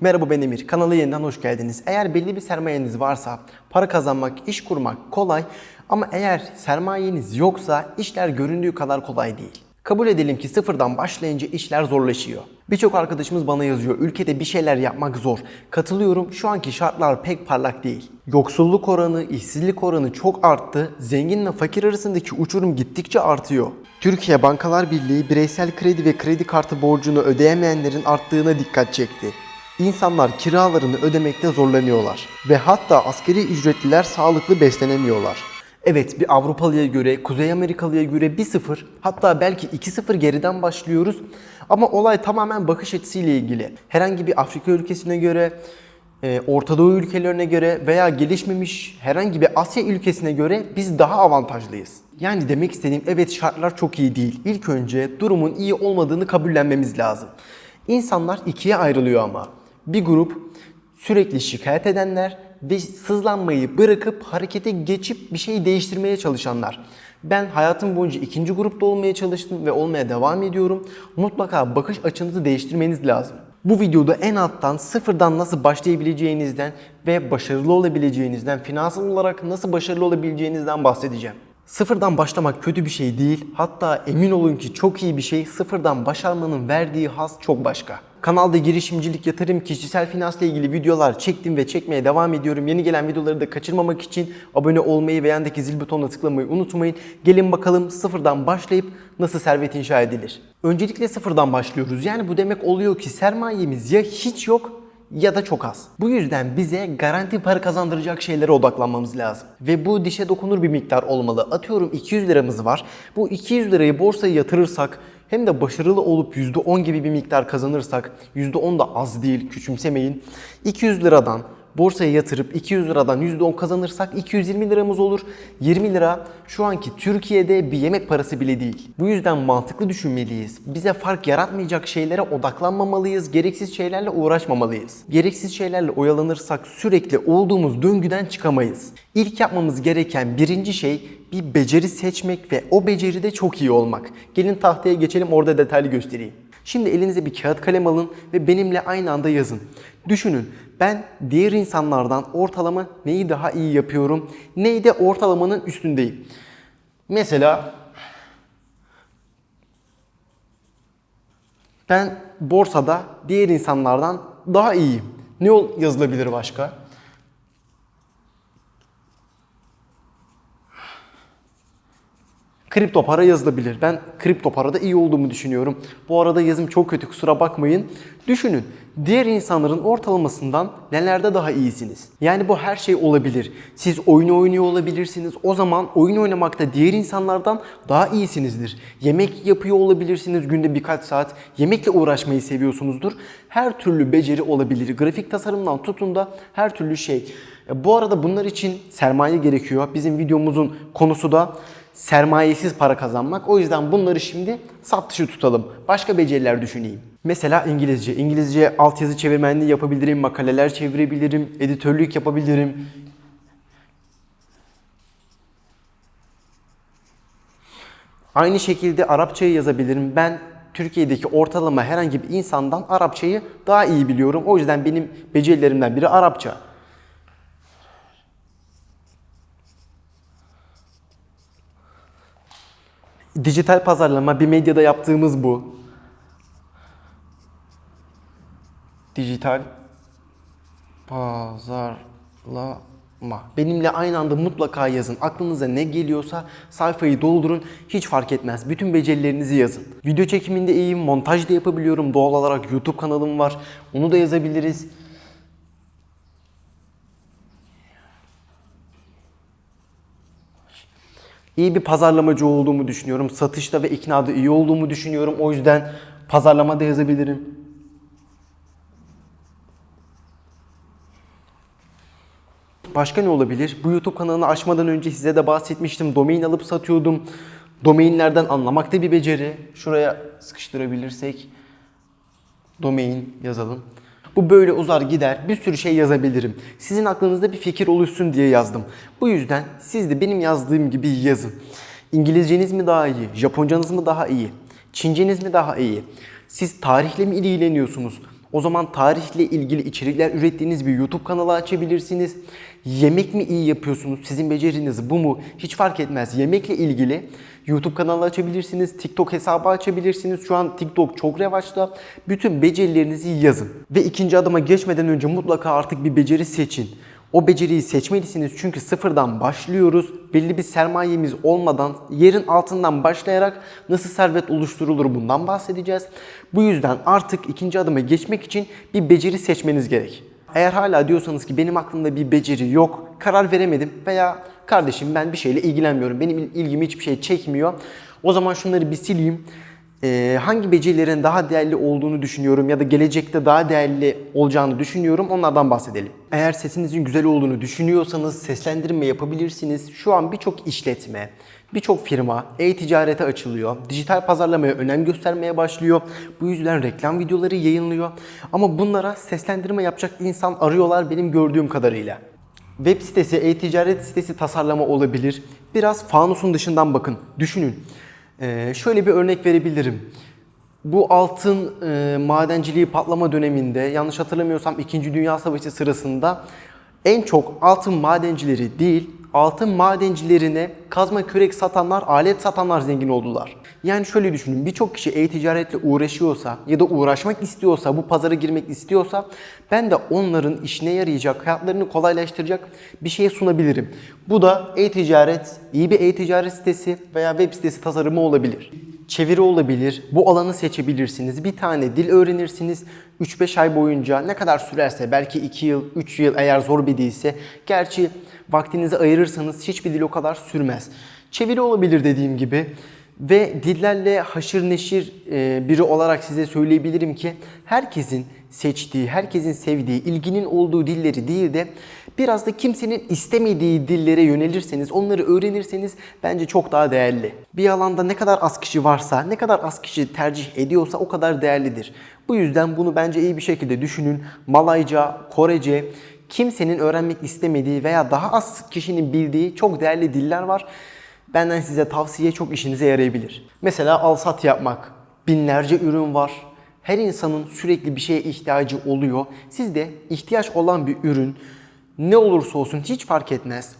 Merhaba ben Emir. Kanala yeniden hoş geldiniz. Eğer belli bir sermayeniz varsa para kazanmak, iş kurmak kolay ama eğer sermayeniz yoksa işler göründüğü kadar kolay değil. Kabul edelim ki sıfırdan başlayınca işler zorlaşıyor. Birçok arkadaşımız bana yazıyor. Ülkede bir şeyler yapmak zor. Katılıyorum. Şu anki şartlar pek parlak değil. Yoksulluk oranı, işsizlik oranı çok arttı. Zenginle fakir arasındaki uçurum gittikçe artıyor. Türkiye Bankalar Birliği bireysel kredi ve kredi kartı borcunu ödeyemeyenlerin arttığına dikkat çekti. İnsanlar kiralarını ödemekte zorlanıyorlar ve hatta askeri ücretliler sağlıklı beslenemiyorlar. Evet bir Avrupalıya göre, Kuzey Amerikalıya göre 1-0 hatta belki 2-0 geriden başlıyoruz ama olay tamamen bakış açısıyla ilgili. Herhangi bir Afrika ülkesine göre, e, Orta Doğu ülkelerine göre veya gelişmemiş herhangi bir Asya ülkesine göre biz daha avantajlıyız. Yani demek istediğim evet şartlar çok iyi değil. İlk önce durumun iyi olmadığını kabullenmemiz lazım. İnsanlar ikiye ayrılıyor ama. Bir grup sürekli şikayet edenler ve sızlanmayı bırakıp harekete geçip bir şeyi değiştirmeye çalışanlar. Ben hayatım boyunca ikinci grupta olmaya çalıştım ve olmaya devam ediyorum. Mutlaka bakış açınızı değiştirmeniz lazım. Bu videoda en alttan sıfırdan nasıl başlayabileceğinizden ve başarılı olabileceğinizden, finansal olarak nasıl başarılı olabileceğinizden bahsedeceğim. Sıfırdan başlamak kötü bir şey değil. Hatta emin olun ki çok iyi bir şey. Sıfırdan başarmanın verdiği haz çok başka. Kanalda girişimcilik, yatırım, kişisel finansla ilgili videolar çektim ve çekmeye devam ediyorum. Yeni gelen videoları da kaçırmamak için abone olmayı ve yandaki zil butonuna tıklamayı unutmayın. Gelin bakalım sıfırdan başlayıp nasıl servet inşa edilir. Öncelikle sıfırdan başlıyoruz. Yani bu demek oluyor ki sermayemiz ya hiç yok ya da çok az. Bu yüzden bize garanti para kazandıracak şeylere odaklanmamız lazım. Ve bu dişe dokunur bir miktar olmalı. Atıyorum 200 liramız var. Bu 200 lirayı borsaya yatırırsak hem de başarılı olup %10 gibi bir miktar kazanırsak %10 da az değil küçümsemeyin. 200 liradan borsaya yatırıp 200 liradan %10 kazanırsak 220 liramız olur. 20 lira şu anki Türkiye'de bir yemek parası bile değil. Bu yüzden mantıklı düşünmeliyiz. Bize fark yaratmayacak şeylere odaklanmamalıyız. Gereksiz şeylerle uğraşmamalıyız. Gereksiz şeylerle oyalanırsak sürekli olduğumuz döngüden çıkamayız. İlk yapmamız gereken birinci şey bir beceri seçmek ve o beceride çok iyi olmak. Gelin tahtaya geçelim orada detaylı göstereyim. Şimdi elinize bir kağıt kalem alın ve benimle aynı anda yazın. Düşünün ben diğer insanlardan ortalama neyi daha iyi yapıyorum, neyi de ortalamanın üstündeyim. Mesela ben borsada diğer insanlardan daha iyiyim. Ne ol yazılabilir başka? Kripto para yazılabilir. Ben kripto parada iyi olduğumu düşünüyorum. Bu arada yazım çok kötü kusura bakmayın. Düşünün diğer insanların ortalamasından nelerde daha iyisiniz? Yani bu her şey olabilir. Siz oyun oynuyor olabilirsiniz. O zaman oyun oynamakta diğer insanlardan daha iyisinizdir. Yemek yapıyor olabilirsiniz günde birkaç saat. Yemekle uğraşmayı seviyorsunuzdur. Her türlü beceri olabilir. Grafik tasarımdan tutun da her türlü şey. E, Bu arada bunlar için sermaye gerekiyor. Bizim videomuzun konusu da sermayesiz para kazanmak. O yüzden bunları şimdi saf dışı tutalım. Başka beceriler düşüneyim. Mesela İngilizce. İngilizce altyazı çevirmenliği yapabilirim, makaleler çevirebilirim, editörlük yapabilirim. Aynı şekilde Arapçayı yazabilirim. Ben Türkiye'deki ortalama herhangi bir insandan Arapçayı daha iyi biliyorum. O yüzden benim becerilerimden biri Arapça. Dijital pazarlama bir medyada yaptığımız bu. Dijital pazarlama. Benimle aynı anda mutlaka yazın. Aklınıza ne geliyorsa sayfayı doldurun. Hiç fark etmez. Bütün becerilerinizi yazın. Video çekiminde iyiyim. Montaj da yapabiliyorum. Doğal olarak YouTube kanalım var. Onu da yazabiliriz. İyi bir pazarlamacı olduğumu düşünüyorum. Satışta ve iknada iyi olduğumu düşünüyorum. O yüzden pazarlama da yazabilirim. Başka ne olabilir? Bu YouTube kanalını açmadan önce size de bahsetmiştim. Domain alıp satıyordum. Domainlerden anlamak da bir beceri. Şuraya sıkıştırabilirsek domain yazalım. Bu böyle uzar gider. Bir sürü şey yazabilirim. Sizin aklınızda bir fikir oluşsun diye yazdım. Bu yüzden siz de benim yazdığım gibi yazın. İngilizceniz mi daha iyi? Japoncanız mı daha iyi? Çinceniz mi daha iyi? Siz tarihle mi ilgileniyorsunuz? O zaman tarihle ilgili içerikler ürettiğiniz bir YouTube kanalı açabilirsiniz. Yemek mi iyi yapıyorsunuz? Sizin beceriniz bu mu? Hiç fark etmez. Yemekle ilgili YouTube kanalı açabilirsiniz. TikTok hesabı açabilirsiniz. Şu an TikTok çok revaçta. Bütün becerilerinizi yazın. Ve ikinci adıma geçmeden önce mutlaka artık bir beceri seçin. O beceriyi seçmelisiniz çünkü sıfırdan başlıyoruz. Belli bir sermayemiz olmadan yerin altından başlayarak nasıl servet oluşturulur bundan bahsedeceğiz. Bu yüzden artık ikinci adıma geçmek için bir beceri seçmeniz gerek. Eğer hala diyorsanız ki benim aklımda bir beceri yok, karar veremedim veya kardeşim ben bir şeyle ilgilenmiyorum, benim ilgimi hiçbir şey çekmiyor. O zaman şunları bir sileyim. Ee, hangi becerilerin daha değerli olduğunu düşünüyorum ya da gelecekte daha değerli olacağını düşünüyorum onlardan bahsedelim. Eğer sesinizin güzel olduğunu düşünüyorsanız seslendirme yapabilirsiniz. Şu an birçok işletme, birçok firma e-ticarete açılıyor. Dijital pazarlamaya önem göstermeye başlıyor. Bu yüzden reklam videoları yayınlıyor. Ama bunlara seslendirme yapacak insan arıyorlar benim gördüğüm kadarıyla. Web sitesi, e-ticaret sitesi tasarlama olabilir. Biraz fanusun dışından bakın, düşünün. Ee, şöyle bir örnek verebilirim. Bu altın e, madenciliği patlama döneminde yanlış hatırlamıyorsam 2. Dünya Savaşı sırasında en çok altın madencileri değil, altın madencilerine kazma kürek satanlar, alet satanlar zengin oldular. Yani şöyle düşünün, birçok kişi e-ticaretle uğraşıyorsa ya da uğraşmak istiyorsa, bu pazara girmek istiyorsa ben de onların işine yarayacak, hayatlarını kolaylaştıracak bir şey sunabilirim. Bu da e-ticaret, iyi bir e-ticaret sitesi veya web sitesi tasarımı olabilir çeviri olabilir. Bu alanı seçebilirsiniz. Bir tane dil öğrenirsiniz. 3-5 ay boyunca ne kadar sürerse belki 2 yıl, 3 yıl eğer zor bir dilse. Gerçi vaktinizi ayırırsanız hiçbir dil o kadar sürmez. Çeviri olabilir dediğim gibi. Ve dillerle haşır neşir e, biri olarak size söyleyebilirim ki herkesin seçtiği, herkesin sevdiği, ilginin olduğu dilleri değil de biraz da kimsenin istemediği dillere yönelirseniz, onları öğrenirseniz bence çok daha değerli. Bir alanda ne kadar az kişi varsa, ne kadar az kişi tercih ediyorsa o kadar değerlidir. Bu yüzden bunu bence iyi bir şekilde düşünün. Malayca, Korece, kimsenin öğrenmek istemediği veya daha az kişinin bildiği çok değerli diller var. Benden size tavsiye çok işinize yarayabilir. Mesela alsat yapmak. Binlerce ürün var. Her insanın sürekli bir şeye ihtiyacı oluyor. Siz de ihtiyaç olan bir ürün ne olursa olsun hiç fark etmez.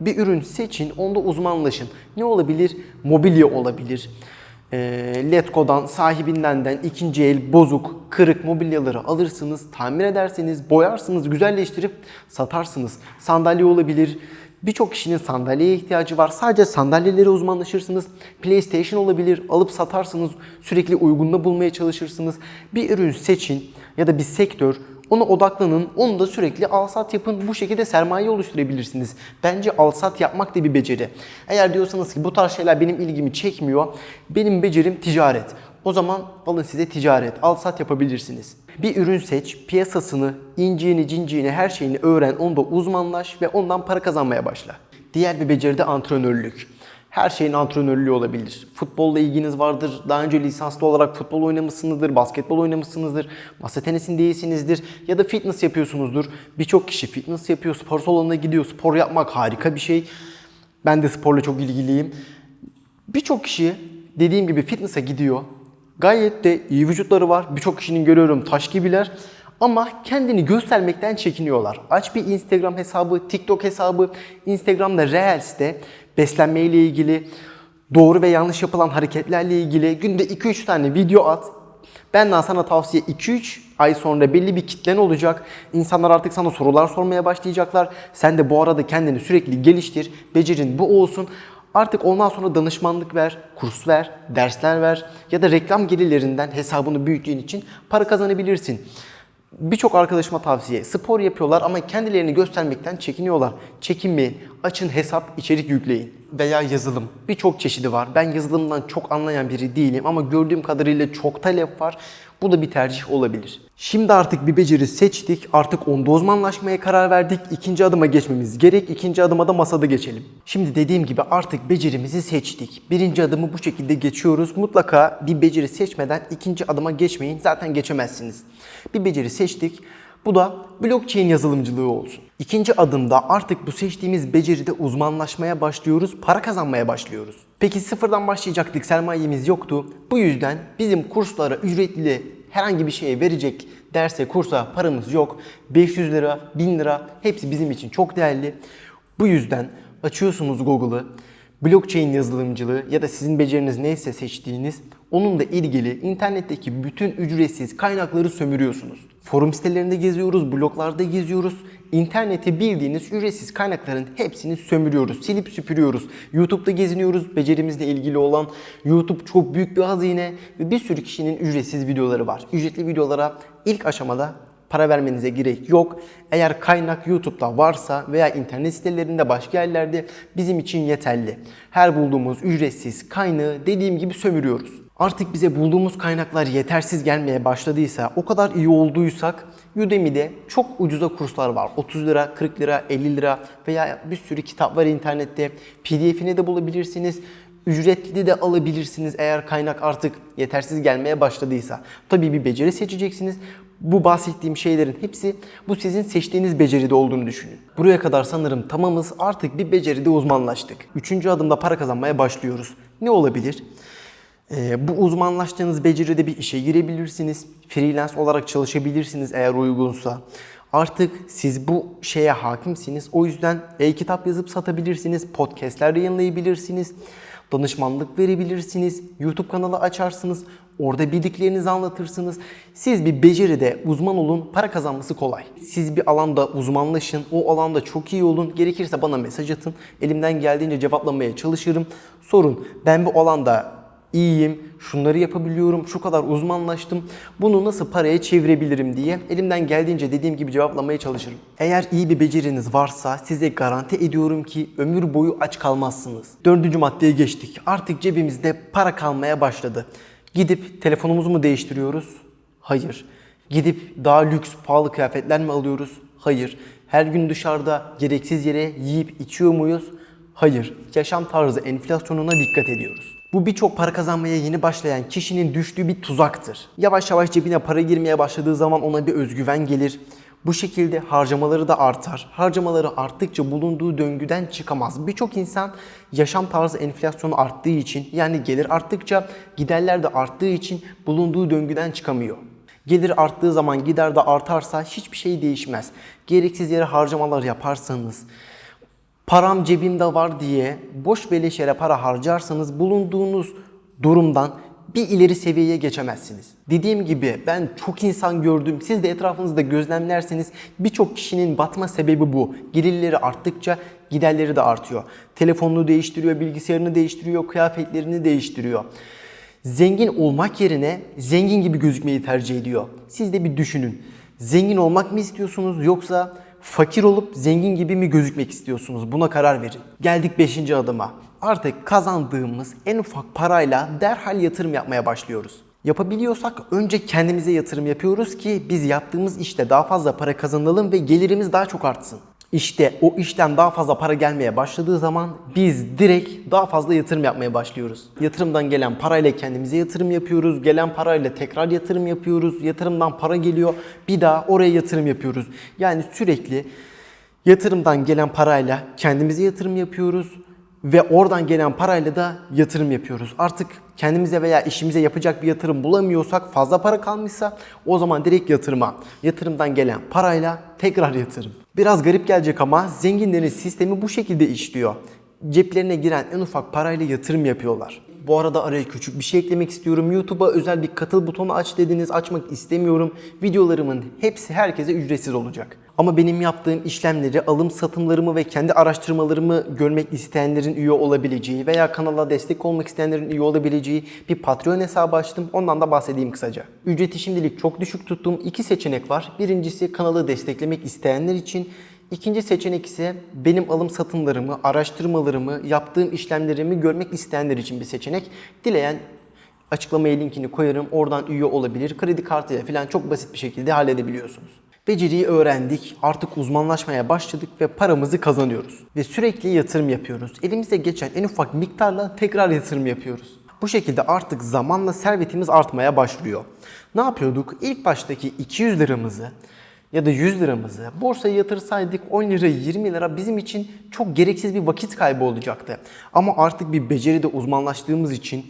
Bir ürün seçin, onda uzmanlaşın. Ne olabilir? Mobilya olabilir. E, Letgo'dan, sahibinden den ikinci el, bozuk, kırık mobilyaları alırsınız, tamir edersiniz, boyarsınız, güzelleştirip satarsınız. Sandalye olabilir, Birçok kişinin sandalyeye ihtiyacı var. Sadece sandalyelere uzmanlaşırsınız. PlayStation olabilir. Alıp satarsınız. Sürekli uygunda bulmaya çalışırsınız. Bir ürün seçin ya da bir sektör ona odaklanın. Onu da sürekli alsat yapın. Bu şekilde sermaye oluşturabilirsiniz. Bence alsat yapmak da bir beceri. Eğer diyorsanız ki bu tarz şeyler benim ilgimi çekmiyor. Benim becerim ticaret. O zaman alın size ticaret, alsat yapabilirsiniz. Bir ürün seç, piyasasını, inciğini, cinciğini, her şeyini öğren, onda uzmanlaş ve ondan para kazanmaya başla. Diğer bir beceri de antrenörlük. Her şeyin antrenörlüğü olabilir. Futbolla ilginiz vardır. Daha önce lisanslı olarak futbol oynamışsınızdır, basketbol oynamışsınızdır, masa tenisinde iyisinizdir ya da fitness yapıyorsunuzdur. Birçok kişi fitness yapıyor, spor salonuna gidiyor. Spor yapmak harika bir şey. Ben de sporla çok ilgiliyim. Birçok kişi dediğim gibi fitness'a gidiyor. Gayet de iyi vücutları var. Birçok kişinin görüyorum taş gibiler. Ama kendini göstermekten çekiniyorlar. Aç bir Instagram hesabı, TikTok hesabı, Instagram'da Reels'te beslenme ile ilgili, doğru ve yanlış yapılan hareketlerle ilgili günde 2-3 tane video at. Benden sana tavsiye 2-3 ay sonra belli bir kitlen olacak. İnsanlar artık sana sorular sormaya başlayacaklar. Sen de bu arada kendini sürekli geliştir. Becerin bu olsun. Artık ondan sonra danışmanlık ver, kurs ver, dersler ver ya da reklam gelirlerinden hesabını büyüttüğün için para kazanabilirsin. Birçok arkadaşıma tavsiye. Spor yapıyorlar ama kendilerini göstermekten çekiniyorlar. Çekinmeyin. Açın hesap, içerik yükleyin. Veya yazılım. Birçok çeşidi var. Ben yazılımdan çok anlayan biri değilim ama gördüğüm kadarıyla çok talep var. Bu da bir tercih olabilir. Şimdi artık bir beceri seçtik. Artık onda uzmanlaşmaya karar verdik. İkinci adıma geçmemiz gerek. İkinci adıma da masada geçelim. Şimdi dediğim gibi artık becerimizi seçtik. Birinci adımı bu şekilde geçiyoruz. Mutlaka bir beceri seçmeden ikinci adıma geçmeyin. Zaten geçemezsiniz. Bir beceri seçtik. Bu da blockchain yazılımcılığı olsun. İkinci adımda artık bu seçtiğimiz beceride uzmanlaşmaya başlıyoruz, para kazanmaya başlıyoruz. Peki sıfırdan başlayacaktık, sermayemiz yoktu. Bu yüzden bizim kurslara ücretli herhangi bir şeye verecek derse kursa paramız yok. 500 lira, 1000 lira hepsi bizim için çok değerli. Bu yüzden açıyorsunuz Google'ı blockchain yazılımcılığı ya da sizin beceriniz neyse seçtiğiniz onunla ilgili internetteki bütün ücretsiz kaynakları sömürüyorsunuz. Forum sitelerinde geziyoruz, bloglarda geziyoruz. İnternette bildiğiniz ücretsiz kaynakların hepsini sömürüyoruz, silip süpürüyoruz. YouTube'da geziniyoruz, becerimizle ilgili olan YouTube çok büyük bir hazine ve bir sürü kişinin ücretsiz videoları var. Ücretli videolara ilk aşamada para vermenize gerek yok. Eğer kaynak YouTube'da varsa veya internet sitelerinde başka yerlerde bizim için yeterli. Her bulduğumuz ücretsiz kaynağı dediğim gibi sömürüyoruz. Artık bize bulduğumuz kaynaklar yetersiz gelmeye başladıysa, o kadar iyi olduysak Udemy'de çok ucuza kurslar var. 30 lira, 40 lira, 50 lira veya bir sürü kitap var internette. PDF'ini de bulabilirsiniz. Ücretli de alabilirsiniz eğer kaynak artık yetersiz gelmeye başladıysa. Tabii bir beceri seçeceksiniz. Bu bahsettiğim şeylerin hepsi bu sizin seçtiğiniz beceride olduğunu düşünün. Buraya kadar sanırım tamamız artık bir beceride uzmanlaştık. Üçüncü adımda para kazanmaya başlıyoruz. Ne olabilir? Ee, bu uzmanlaştığınız beceride bir işe girebilirsiniz. Freelance olarak çalışabilirsiniz eğer uygunsa. Artık siz bu şeye hakimsiniz. O yüzden e-kitap yazıp satabilirsiniz. Podcastler yayınlayabilirsiniz. Danışmanlık verebilirsiniz. YouTube kanalı açarsınız. Orada bildiklerinizi anlatırsınız. Siz bir beceride uzman olun. Para kazanması kolay. Siz bir alanda uzmanlaşın. O alanda çok iyi olun. Gerekirse bana mesaj atın. Elimden geldiğince cevaplamaya çalışırım. Sorun. Ben bu alanda iyiyim, şunları yapabiliyorum, şu kadar uzmanlaştım, bunu nasıl paraya çevirebilirim diye elimden geldiğince dediğim gibi cevaplamaya çalışırım. Eğer iyi bir beceriniz varsa size garanti ediyorum ki ömür boyu aç kalmazsınız. Dördüncü maddeye geçtik. Artık cebimizde para kalmaya başladı. Gidip telefonumuzu mu değiştiriyoruz? Hayır. Gidip daha lüks, pahalı kıyafetler mi alıyoruz? Hayır. Her gün dışarıda gereksiz yere yiyip içiyor muyuz? Hayır. Yaşam tarzı enflasyonuna dikkat ediyoruz. Bu birçok para kazanmaya yeni başlayan kişinin düştüğü bir tuzaktır. Yavaş yavaş cebine para girmeye başladığı zaman ona bir özgüven gelir. Bu şekilde harcamaları da artar. Harcamaları arttıkça bulunduğu döngüden çıkamaz. Birçok insan yaşam tarzı enflasyonu arttığı için yani gelir arttıkça giderler de arttığı için bulunduğu döngüden çıkamıyor. Gelir arttığı zaman gider de artarsa hiçbir şey değişmez. Gereksiz yere harcamalar yaparsanız, param cebimde var diye boş beleş yere para harcarsanız bulunduğunuz durumdan bir ileri seviyeye geçemezsiniz. Dediğim gibi ben çok insan gördüm. Siz de etrafınızda gözlemlerseniz birçok kişinin batma sebebi bu. Gelirleri arttıkça giderleri de artıyor. Telefonunu değiştiriyor, bilgisayarını değiştiriyor, kıyafetlerini değiştiriyor. Zengin olmak yerine zengin gibi gözükmeyi tercih ediyor. Siz de bir düşünün. Zengin olmak mı istiyorsunuz yoksa fakir olup zengin gibi mi gözükmek istiyorsunuz? Buna karar verin. Geldik 5. adıma. Artık kazandığımız en ufak parayla derhal yatırım yapmaya başlıyoruz. Yapabiliyorsak önce kendimize yatırım yapıyoruz ki biz yaptığımız işte daha fazla para kazanalım ve gelirimiz daha çok artsın. İşte o işten daha fazla para gelmeye başladığı zaman biz direkt daha fazla yatırım yapmaya başlıyoruz. Yatırımdan gelen parayla kendimize yatırım yapıyoruz. Gelen parayla tekrar yatırım yapıyoruz. Yatırımdan para geliyor. Bir daha oraya yatırım yapıyoruz. Yani sürekli yatırımdan gelen parayla kendimize yatırım yapıyoruz ve oradan gelen parayla da yatırım yapıyoruz. Artık kendimize veya işimize yapacak bir yatırım bulamıyorsak, fazla para kalmışsa o zaman direkt yatırıma. Yatırımdan gelen parayla tekrar yatırım. Biraz garip gelecek ama zenginlerin sistemi bu şekilde işliyor. Ceplerine giren en ufak parayla yatırım yapıyorlar. Bu arada araya küçük bir şey eklemek istiyorum. YouTube'a özel bir katıl butonu aç dediniz. Açmak istemiyorum. Videolarımın hepsi herkese ücretsiz olacak. Ama benim yaptığım işlemleri, alım satımlarımı ve kendi araştırmalarımı görmek isteyenlerin üye olabileceği veya kanala destek olmak isteyenlerin üye olabileceği bir Patreon hesabı açtım. Ondan da bahsedeyim kısaca. Ücreti şimdilik çok düşük tuttuğum iki seçenek var. Birincisi kanalı desteklemek isteyenler için. İkinci seçenek ise benim alım satımlarımı, araştırmalarımı, yaptığım işlemlerimi görmek isteyenler için bir seçenek. Dileyen açıklamaya linkini koyarım. Oradan üye olabilir. Kredi kartıyla falan çok basit bir şekilde halledebiliyorsunuz. Beceriyi öğrendik, artık uzmanlaşmaya başladık ve paramızı kazanıyoruz. Ve sürekli yatırım yapıyoruz. Elimize geçen en ufak miktarla tekrar yatırım yapıyoruz. Bu şekilde artık zamanla servetimiz artmaya başlıyor. Ne yapıyorduk? İlk baştaki 200 liramızı ya da 100 liramızı borsaya yatırsaydık 10 lira 20 lira bizim için çok gereksiz bir vakit kaybı olacaktı. Ama artık bir beceride uzmanlaştığımız için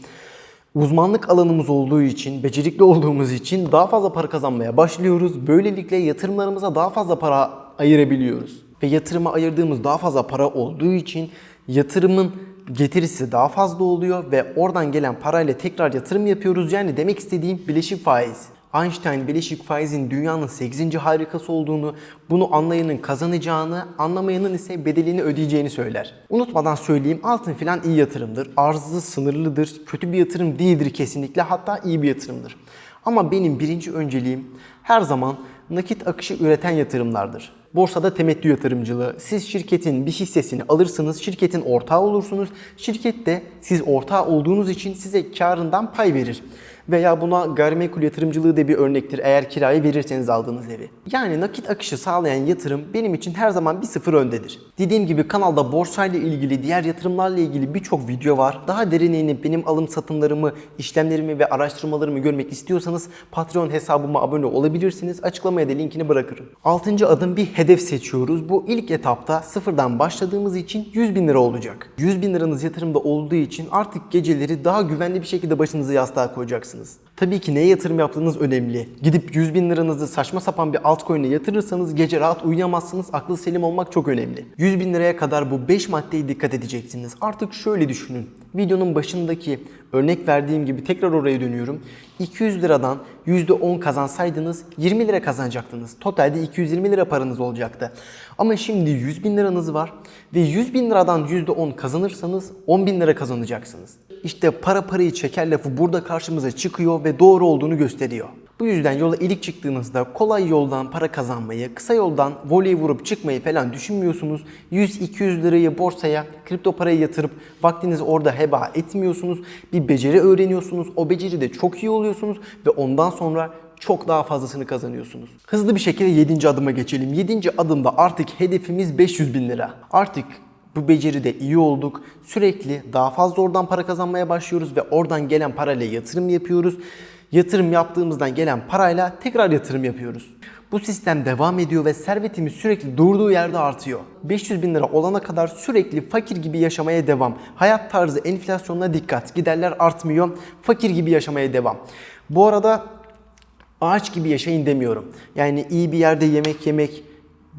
Uzmanlık alanımız olduğu için, becerikli olduğumuz için daha fazla para kazanmaya başlıyoruz. Böylelikle yatırımlarımıza daha fazla para ayırabiliyoruz. Ve yatırıma ayırdığımız daha fazla para olduğu için yatırımın getirisi daha fazla oluyor ve oradan gelen parayla tekrar yatırım yapıyoruz. Yani demek istediğim bileşik faiz. Einstein bileşik faizin dünyanın 8. harikası olduğunu, bunu anlayanın kazanacağını, anlamayanın ise bedelini ödeyeceğini söyler. Unutmadan söyleyeyim altın filan iyi yatırımdır. Arzı sınırlıdır. Kötü bir yatırım değildir kesinlikle. Hatta iyi bir yatırımdır. Ama benim birinci önceliğim her zaman nakit akışı üreten yatırımlardır. Borsada temettü yatırımcılığı. Siz şirketin bir hissesini alırsınız, şirketin ortağı olursunuz. Şirket de siz ortağı olduğunuz için size karından pay verir. Veya buna gayrimenkul yatırımcılığı da bir örnektir eğer kiraya verirseniz aldığınız evi. Yani nakit akışı sağlayan yatırım benim için her zaman bir sıfır öndedir. Dediğim gibi kanalda borsayla ilgili, diğer yatırımlarla ilgili birçok video var. Daha derine inip benim alım satımlarımı, işlemlerimi ve araştırmalarımı görmek istiyorsanız Patreon hesabıma abone olabilirsiniz. Açıklamaya da linkini bırakırım. Altıncı adım bir hedef seçiyoruz. Bu ilk etapta sıfırdan başladığımız için 100 bin lira olacak. 100 bin liranız yatırımda olduğu için artık geceleri daha güvenli bir şekilde başınızı yastığa koyacaksınız. Tabii ki neye yatırım yaptığınız önemli. Gidip 100 bin liranızı saçma sapan bir altcoin'e yatırırsanız gece rahat uyuyamazsınız. Aklı selim olmak çok önemli. 100 bin liraya kadar bu 5 maddeye dikkat edeceksiniz. Artık şöyle düşünün. Videonun başındaki örnek verdiğim gibi tekrar oraya dönüyorum. 200 liradan %10 kazansaydınız 20 lira kazanacaktınız. Totalde 220 lira paranız olacaktı. Ama şimdi 100 bin liranız var ve 100 bin liradan %10 kazanırsanız 10 bin lira kazanacaksınız. İşte para parayı çeker lafı burada karşımıza çıkıyor ve doğru olduğunu gösteriyor. Bu yüzden yola ilk çıktığınızda kolay yoldan para kazanmayı, kısa yoldan voley vurup çıkmayı falan düşünmüyorsunuz. 100-200 lirayı borsaya, kripto paraya yatırıp vaktinizi orada heba etmiyorsunuz. Bir beceri öğreniyorsunuz. O beceride çok iyi oluyorsunuz ve ondan sonra çok daha fazlasını kazanıyorsunuz. Hızlı bir şekilde 7. adıma geçelim. 7. adımda artık hedefimiz 500 bin lira. Artık bu beceride iyi olduk. Sürekli daha fazla oradan para kazanmaya başlıyoruz ve oradan gelen parayla yatırım yapıyoruz. Yatırım yaptığımızdan gelen parayla tekrar yatırım yapıyoruz. Bu sistem devam ediyor ve servetimiz sürekli durduğu yerde artıyor. 500 bin lira olana kadar sürekli fakir gibi yaşamaya devam. Hayat tarzı enflasyonuna dikkat. Giderler artmıyor. Fakir gibi yaşamaya devam. Bu arada ağaç gibi yaşayın demiyorum. Yani iyi bir yerde yemek yemek,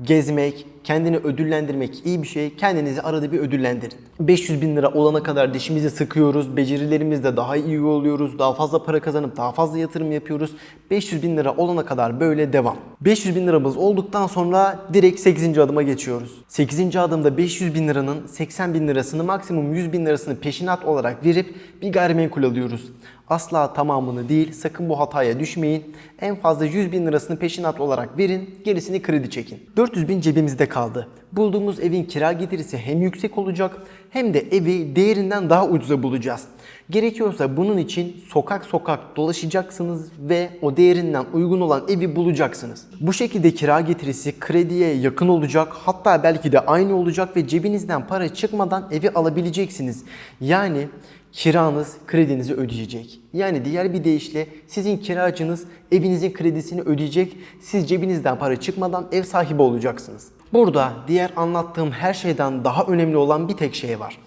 gezmek, kendini ödüllendirmek iyi bir şey. Kendinizi arada bir ödüllendirin. 500 bin lira olana kadar dişimizi sıkıyoruz. Becerilerimizde daha iyi oluyoruz. Daha fazla para kazanıp daha fazla yatırım yapıyoruz. 500 bin lira olana kadar böyle devam. 500 bin liramız olduktan sonra direkt 8. adıma geçiyoruz. 8. adımda 500 bin liranın 80 bin lirasını maksimum 100 bin lirasını peşinat olarak verip bir gayrimenkul alıyoruz. Asla tamamını değil sakın bu hataya düşmeyin. En fazla 100 bin lirasını peşinat olarak verin gerisini kredi çekin. 400 bin cebimizde kaldı. Bulduğumuz evin kira getirisi hem yüksek olacak hem de evi değerinden daha ucuza bulacağız. Gerekiyorsa bunun için sokak sokak dolaşacaksınız ve o değerinden uygun olan evi bulacaksınız. Bu şekilde kira getirisi krediye yakın olacak hatta belki de aynı olacak ve cebinizden para çıkmadan evi alabileceksiniz. Yani kiranız kredinizi ödeyecek. Yani diğer bir deyişle sizin kiracınız evinizin kredisini ödeyecek. Siz cebinizden para çıkmadan ev sahibi olacaksınız. Burada diğer anlattığım her şeyden daha önemli olan bir tek şey var.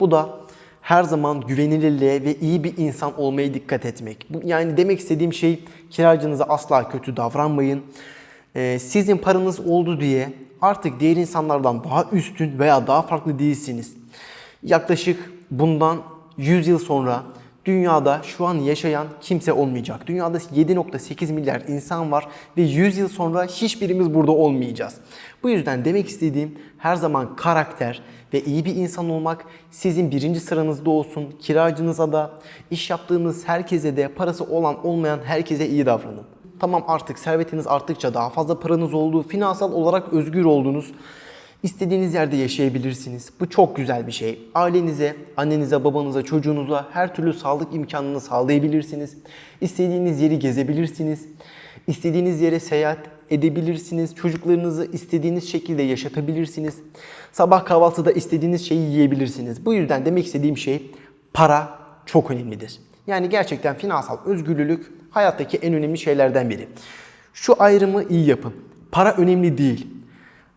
Bu da her zaman güvenilirliğe ve iyi bir insan olmaya dikkat etmek. Yani demek istediğim şey kiracınıza asla kötü davranmayın. Ee, sizin paranız oldu diye artık diğer insanlardan daha üstün veya daha farklı değilsiniz. Yaklaşık bundan 100 yıl sonra dünyada şu an yaşayan kimse olmayacak. Dünyada 7.8 milyar insan var ve 100 yıl sonra hiçbirimiz burada olmayacağız. Bu yüzden demek istediğim her zaman karakter ve iyi bir insan olmak sizin birinci sıranızda olsun. Kiracınıza da, iş yaptığınız herkese de, parası olan olmayan herkese iyi davranın. Tamam artık servetiniz arttıkça daha fazla paranız oldu, finansal olarak özgür oldunuz. İstediğiniz yerde yaşayabilirsiniz. Bu çok güzel bir şey. Ailenize, annenize, babanıza, çocuğunuza her türlü sağlık imkanını sağlayabilirsiniz. İstediğiniz yeri gezebilirsiniz. İstediğiniz yere seyahat edebilirsiniz. Çocuklarınızı istediğiniz şekilde yaşatabilirsiniz. Sabah kahvaltıda istediğiniz şeyi yiyebilirsiniz. Bu yüzden demek istediğim şey para çok önemlidir. Yani gerçekten finansal özgürlülük hayattaki en önemli şeylerden biri. Şu ayrımı iyi yapın. Para önemli değil.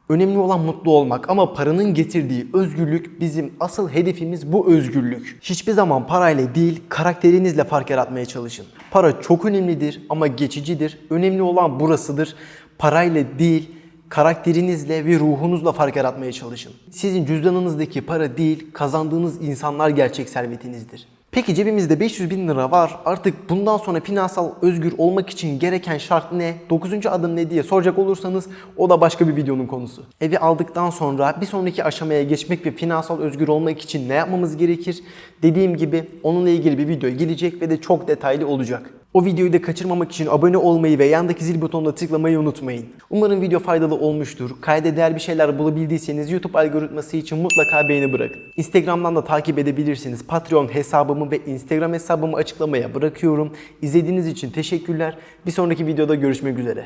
Önemli olan mutlu olmak ama paranın getirdiği özgürlük bizim asıl hedefimiz bu özgürlük. Hiçbir zaman parayla değil karakterinizle fark yaratmaya çalışın. Para çok önemlidir ama geçicidir. Önemli olan burasıdır. Parayla değil karakterinizle ve ruhunuzla fark yaratmaya çalışın. Sizin cüzdanınızdaki para değil kazandığınız insanlar gerçek servetinizdir. Peki cebimizde 500 bin lira var. Artık bundan sonra finansal özgür olmak için gereken şart ne? 9. adım ne diye soracak olursanız o da başka bir videonun konusu. Evi aldıktan sonra bir sonraki aşamaya geçmek ve finansal özgür olmak için ne yapmamız gerekir? Dediğim gibi onunla ilgili bir video gelecek ve de çok detaylı olacak. O videoyu da kaçırmamak için abone olmayı ve yandaki zil butonuna tıklamayı unutmayın. Umarım video faydalı olmuştur. Kayda değer bir şeyler bulabildiyseniz YouTube algoritması için mutlaka beğeni bırakın. Instagram'dan da takip edebilirsiniz. Patreon hesabımı ve Instagram hesabımı açıklamaya bırakıyorum. İzlediğiniz için teşekkürler. Bir sonraki videoda görüşmek üzere.